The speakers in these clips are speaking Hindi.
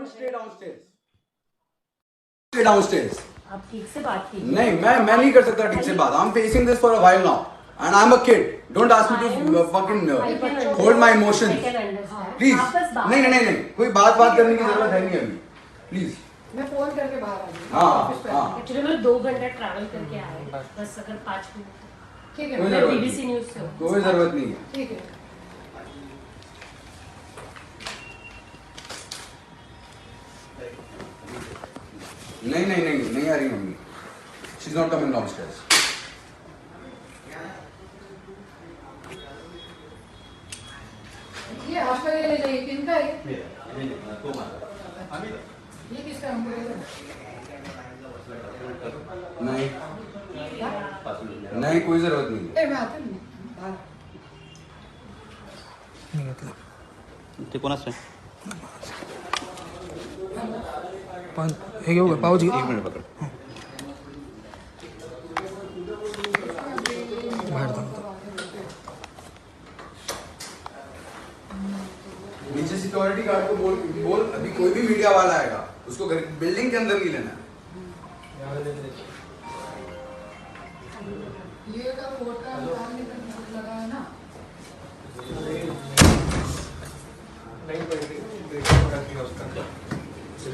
Downstairs. Stay downstairs. आप ठीक से बात कीजिए। नहीं मैं मैं नहीं कर सकता ठीक से बात। I am facing this for a while now and I'm a kid. Don't ask me to uh, fucking uh, hold my emotions. I can understand. please. आप बस बात नहीं नहीं नहीं कोई बात बात करने की ज़रूरत है नहीं अभी। प्लीज़ मैं फ़ोन करके बाहर आ गई हाँ, हाँ। एक्चुअली मैं दो घंटा ट्रैवल करके आए बस अगर पाँच मिनट। ठीक है। मैं बीबीसी न्यूज़ से कोई ज़रूरत नहीं है। ठीक है। नहीं नहीं नहीं नहीं आ रही mummy. She is not coming downstairs ये हॉस्टल ले जाइए किनका है? ये किसका हमको दे दो। नहीं। नहीं कोई ज़रूरत नहीं है। ए मैं आती हूँ। बाहर। ते कोणाचं आहे हे एक मिनिट पकड बाहेर नीचे सिक्योरिटी गार्ड को बोल बोल अभी कोई भी मीडिया वाला आएगा उसको घर बिल्डिंग के अंदर नहीं लेना ये का लगा है ना हे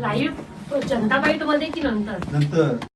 लाईव्ह जनता बाईटमध्ये की नंतर? नंतर.